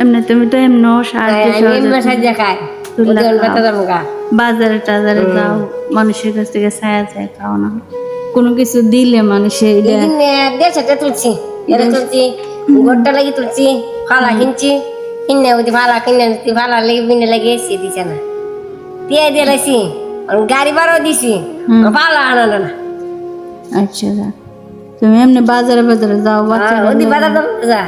এমনি তুমি তো এমনও সাহায্য গা। বাজারে টাজারে যাও মানুষের কাছ থেকে ছায়া ছায়া খাও না। কোনো কিছু দিলে মানুষে এদিন দেড়শোটা তুলছি তুলছি গোটটা লাগি তুলছি ফালা কিনছি কিনে ওদি ফালা কিনে আনছি, ফালা লেগে বিনে লেগে এসে দিছে না। দিয়ে দিয়ে লাইছি গাড়ি বারো দিছি ফালা আনা না। আচ্ছা তুমি এমনি বাজারে বাজারে যাও বাচ্চা ওদি বাজার যা।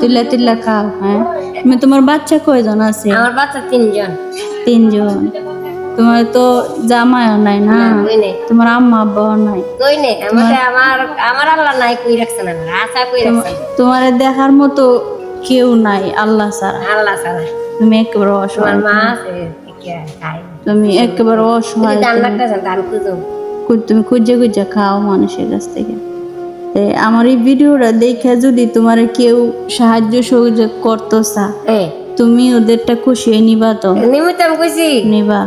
তুল্লা তুল্লা খাও হ্যাঁ? তুমি তোমার বাচ্চা কয়জন আছে? আমার বাচ্চা তিনজন। তিনজন। তোমার তো জামাইও নাই না? তোমার আম্মা আব্বাও নাই? কই নেই? আমাকে আমার আমার আল্লাহ নাই কই রাখছে না আশা কই রাখছে তোমার দেখার মতো কেউ নাই আল্লাহ ছাড়া। আল্লাহ ছাড়া। তুমি একেবারে অসহায়। মা আছে তুমি একেবারে অসহায় তুমি খুঁজে খুঁজে খাও মানুষের কাছ থেকে। আমার এই ভিডিওটা দেখে যদি তোমার কেউ সাহায্য সহযোগ করতো হ্যাঁ তুমি ওদেরটা খুশিয়ে নিবা তো? নিবা।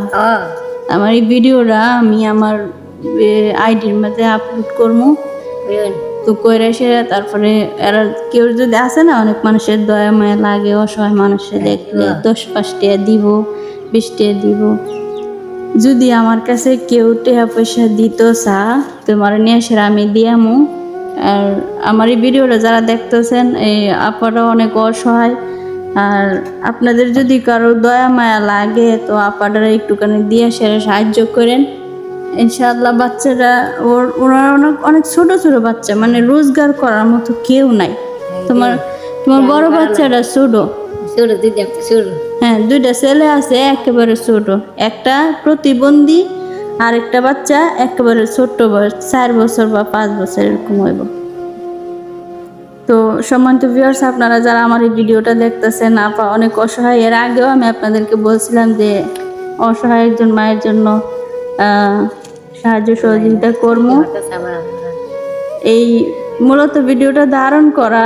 আমার এই ভিডিওটা আমি আমার আইডির মধ্যে আপলোড করব তো কইরা সে তারপরে এরা কেউ যদি আসে না অনেক মানুষের দয়া মায়া লাগে অসহায় মানুষের দেখলে দশ পাঁচ টাকা দিব বিশ টাকা দিব। যদি আমার কাছে কেউ টাকা পয়সা দিত চা তোমার নিয়ে আমি দিয়ামু। আর আমার এই ভিডিওটা যারা দেখতেছেন এই আপারা অনেক অসহায়। আর আপনাদের যদি কারও দয়া মায়া লাগে তো আপাটারা একটুখানি দিয়ে সেরা সাহায্য করেন। ইনশাআল্লাহ বাচ্চারা ওর ওনারা অনেক অনেক ছোট ছোট বাচ্চা মানে রোজগার করার মতো কেউ নাই। তোমার তোমার বড় বাচ্চাটা ছোট। দিদি হ্যাঁ দুইটা ছেলে আছে একেবারে ছোট। একটা প্রতিবন্ধী আর একটা বাচ্চা একেবারে ছোট্ট বয়স চার বছর বা পাঁচ বছর এরকম হইব। তো সম্মানিত ভিউয়ার্স আপনারা যারা আমার এই ভিডিওটা দেখতেছেন আপা অনেক অসহায়। এর আগেও আমি আপনাদেরকে বলছিলাম যে অসহায় একজন মায়ের জন্য সাহায্য সহযোগিতা করব। এই মূলত ভিডিওটা ধারণ করা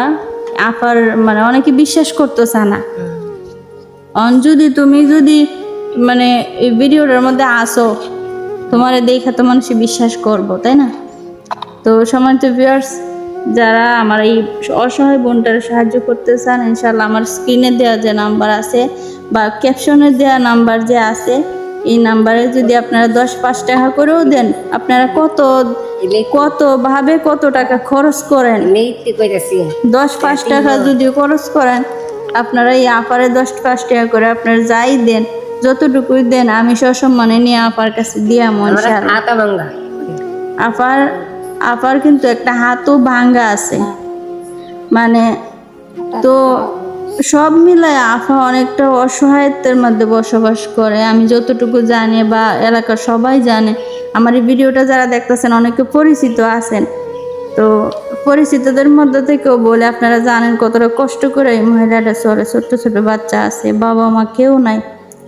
আপার মানে অনেকে বিশ্বাস করতেছে না। অন যদি তুমি যদি মানে এই ভিডিওটার মধ্যে আসো তোমার দেখে তো মানুষ বিশ্বাস করব তাই না? তো সম্মানিত ভিউয়ার্স যারা আমার এই অসহায় বোনটার সাহায্য করতে চান ইনশাল্লাহ আমার স্ক্রিনে দেওয়া যে নাম্বার আছে বা ক্যাপশনে দেওয়া নাম্বার যে আছে এই নাম্বারে যদি আপনারা দশ পাঁচ টাকা করেও দেন আপনারা কত কত ভাবে কত টাকা খরচ করেন? দশ পাঁচ টাকা যদি খরচ করেন আপনারা এই আপারে দশ পাঁচ টাকা করে আপনারা যাই দেন যতটুকুই দেন আমি সসম্মানে নিয়ে আপার কাছে দিয়া মন আপার আপার কিন্তু একটা হাতও ভাঙ্গা আছে। মানে তো সব মিলায় আফা অনেকটা অসহায়ত্বের মধ্যে বসবাস করে। আমি যতটুকু জানি বা এলাকার সবাই জানে আমার এই ভিডিওটা যারা দেখতেছেন অনেকে পরিচিত আছেন। তো পরিচিতদের মধ্যে থেকেও বলে আপনারা জানেন কতটা কষ্ট করে এই মহিলাটা চলে ছোট্ট ছোট বাচ্চা আছে বাবা মা কেউ নাই।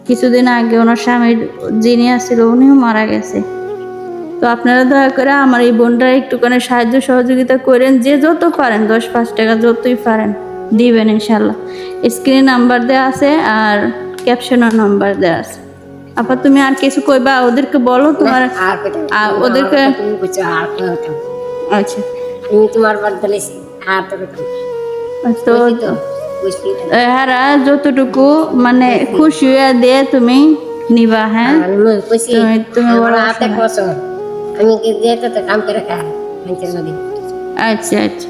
কিছুদিন আগে ওনার স্বামীর যিনি আসছিল উনিও মারা গেছে। তো আপনারা দয়া করে আমার এই বোনটার একটুখানি সাহায্য সহযোগিতা করেন যে যত পারেন দশ পাঁচ টাকা যতই পারেন দিবেন ইনশাল্লাহ। স্ক্রিনে নাম্বার দেওয়া আছে আর ক্যাপশনের নাম্বার দেওয়া আছে। আপা তুমি আর কিছু কইবা? ওদেরকে বলো তোমার আর ওদেরকে আচ্ছা। তুমি তোমার আর তো। কইতাম তো কইছি তো কইছি হ্যাঁ যতটুকু মানে খুশি হয়ে দিয়ে তুমি নিবা হ্যাঁ আর মই কইছি তুমি- তুমি আমার বড় হাতে বছর আমি কি যেতে তো কাম করে খাই আমি চলে আচ্ছা আচ্ছা